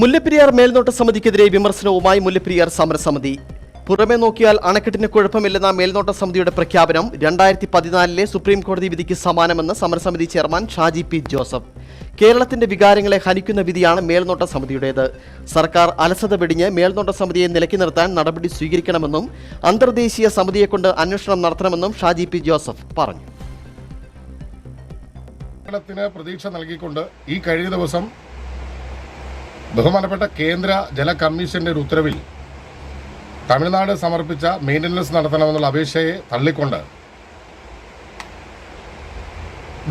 മുല്ലപ്പെരിയാർ മേൽനോട്ട സമിതിക്കെതിരെ വിമർശനവുമായി മുല്ലപ്പെരിയാർ സമരസമിതി. പുറമെ നോക്കിയാൽ അണക്കെട്ടിന് കുഴപ്പമില്ലെന്ന മേൽനോട്ട സമിതിയുടെ പ്രഖ്യാപനം രണ്ടായിരത്തി പതിനാലിലെ സുപ്രീം കോടതി വിധിക്ക് സമാനമെന്ന് സമരസമിതി ചെയർമാൻ ഷാജി പി ജോസഫ്. കേരളത്തിന്റെ വികാരങ്ങളെ ഹനിക്കുന്ന വിധിയാണ് മേൽനോട്ട സമിതിയുടേത്. സർക്കാർ അലസത വെടിഞ്ഞ് മേൽനോട്ട സമിതിയെ നിലക്കി നിർത്താൻ നടപടി സ്വീകരിക്കണമെന്നും അന്തർദേശീയ സമിതിയെക്കൊണ്ട് അന്വേഷണം നടത്തണമെന്നും ഷാജി പി ജോസഫ് പറഞ്ഞു. കേരളത്തിന് പ്രതീക്ഷ നൽകിക്കൊണ്ട് ഈ കഴിഞ്ഞ ദിവസം ബഹുമാനപ്പെട്ട കേന്ദ്ര ജല കമ്മീഷന്റെ ഒരു ഉത്തരവിൽ തമിഴ്നാട് സമർപ്പിച്ച മെയിന്റനൻസ് നടത്തണമെന്നുള്ള അപേക്ഷയെ തള്ളിക്കൊണ്ട്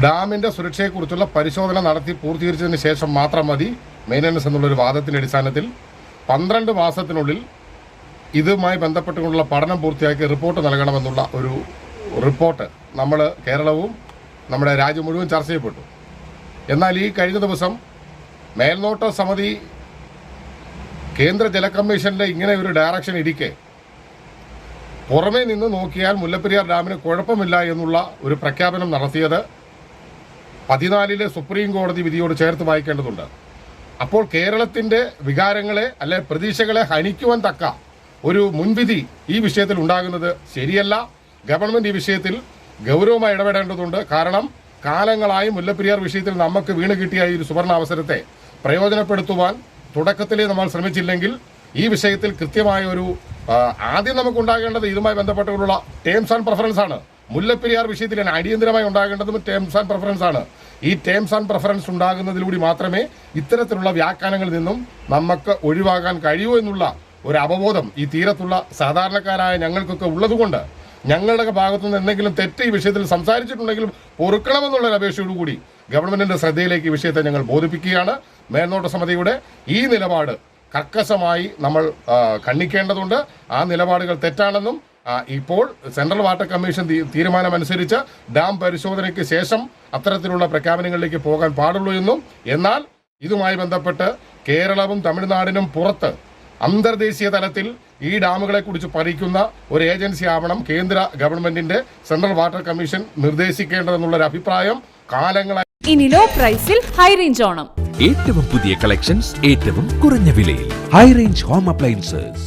ഡാമിന്റെ സുരക്ഷയെക്കുറിച്ചുള്ള പരിശോധന നടത്തി പൂർത്തീകരിച്ചതിന് ശേഷം മാത്രം മതി മെയിന്റനൻസ് എന്നുള്ളൊരു വാദത്തിന്റെ അടിസ്ഥാനത്തിൽ പന്ത്രണ്ട് മാസത്തിനുള്ളിൽ ഇതുമായി ബന്ധപ്പെട്ടുകൊണ്ടുള്ള പഠനം പൂർത്തിയാക്കി റിപ്പോർട്ട് നൽകണമെന്നുള്ള ഒരു റിപ്പോർട്ട് നമ്മൾ കേരളവും നമ്മുടെ രാജ്യം മുഴുവൻ ചർച്ച ചെയ്യപ്പെട്ടു. എന്നാൽ ഈ കഴിഞ്ഞ ദിവസം മേൽനോട്ട സമിതി കേന്ദ്ര ജല കമ്മീഷന്റെ ഇങ്ങനെ ഒരു ഡയറക്ഷൻ ഇരിക്കെ. പുറമേ നിന്ന് നോക്കിയാൽ മുല്ലപ്പെരിയാർ ഡാമിന് കുഴപ്പമില്ല എന്നുള്ള ഒരു പ്രഖ്യാപനം നടത്തിയത് പതിനാലിലെ സുപ്രീം കോടതി വിധിയോട് ചേർത്ത് വായിക്കേണ്ടതുണ്ട്. അപ്പോൾ കേരളത്തിന്റെ വികാരങ്ങളെ അല്ലെ പ്രതീക്ഷകളെ ഹനിക്കുവാൻ തക്ക ഒരു മുൻവിധി ഈ വിഷയത്തിൽ ഉണ്ടാകുന്നത് ശരിയല്ല. ഗവൺമെന്റ് ഈ വിഷയത്തിൽ ഗൗരവമായി ഇടപെടേണ്ടതുണ്ട്. കാരണം കാലങ്ങളായി മുല്ലപ്പെരിയാർ വിഷയത്തിൽ നമുക്ക് വീണ് കിട്ടിയ ഈ ഒരു സുവർണ അവസരത്തെ പ്രയോജനപ്പെടുത്തുവാൻ തുടക്കത്തിലേ നമ്മൾ ശ്രമിച്ചില്ലെങ്കിൽ ഈ വിഷയത്തിൽ കൃത്യമായ ഒരു ആദ്യം നമുക്ക് ഉണ്ടാകേണ്ടത് ഇതുമായി ബന്ധപ്പെട്ടുള്ള ടേംസ് ആൻഡ് പ്രഫറൻസ് ആണ്. മുല്ലപ്പെരിയാർ വിഷയത്തിൽ അടിയന്തരമായി ഉണ്ടാകേണ്ടതും ടേംസ് ആൻഡ് പ്രഫറൻസ് ആണ്. ഈ ടേംസ് ആൻഡ് പ്രഫറൻസ് ഉണ്ടാകുന്നതിലൂടെ മാത്രമേ ഇത്തരത്തിലുള്ള വ്യാഖ്യാനങ്ങളിൽ നിന്നും നമുക്ക് ഒഴിവാകാൻ കഴിയൂ എന്നുള്ള ഒരു അവബോധം ഈ തീരത്തുള്ള സാധാരണക്കാരായ ഞങ്ങൾക്കൊക്കെ ഉള്ളതുകൊണ്ട് ഞങ്ങളുടെ ഭാഗത്തു നിന്ന് എന്തെങ്കിലും തെറ്റ് ഈ വിഷയത്തിൽ സംസാരിച്ചിട്ടുണ്ടെങ്കിലും പൊറുക്കണമെന്നുള്ള ഒരു അപേക്ഷയോടുകൂടി ഗവൺമെന്റിന്റെ ശ്രദ്ധയിലേക്ക് ഈ വിഷയത്തെ ഞങ്ങൾ ബോധിപ്പിക്കുകയാണ്. മേൽനോട്ട സമിതിയുടെ ഈ നിലപാട് കർക്കശമായി നമ്മൾ ഖണ്ഡിക്കേണ്ടതുണ്ട്. ആ നിലപാടുകൾ തെറ്റാണെന്നും ഇപ്പോൾ സെൻട്രൽ വാട്ടർ കമ്മീഷൻ തീരുമാനമനുസരിച്ച് ഡാം പരിശോധനയ്ക്ക് ശേഷം അത്തരത്തിലുള്ള പ്രഖ്യാപനങ്ങളിലേക്ക് പോകാൻ പാടുള്ളൂ എന്നും എന്നാൽ ഇതുമായി ബന്ധപ്പെട്ട് കേരളവും തമിഴ്നാടിനും പുറത്ത് അന്തർദേശീയ തലത്തിൽ ഈ ഡാമുകളെ കുറിച്ച് പഠിക്കുന്ന ഒരു ഏജൻസി ആവണം കേന്ദ്ര ഗവൺമെന്റിന്റെ സെൻട്രൽ വാട്ടർ കമ്മീഷൻ നിർദ്ദേശിക്കേണ്ടതെന്നുള്ള ഒരു അഭിപ്രായം കാലങ്ങളായി ഇനി ലോ പ്രൈസിൽ ഹൈ റേഞ്ച് ഓണം. ഏറ്റവും പുതിയ കളക്ഷൻസ് ഏറ്റവും കുറഞ്ഞ വിലയിൽ. High range home appliances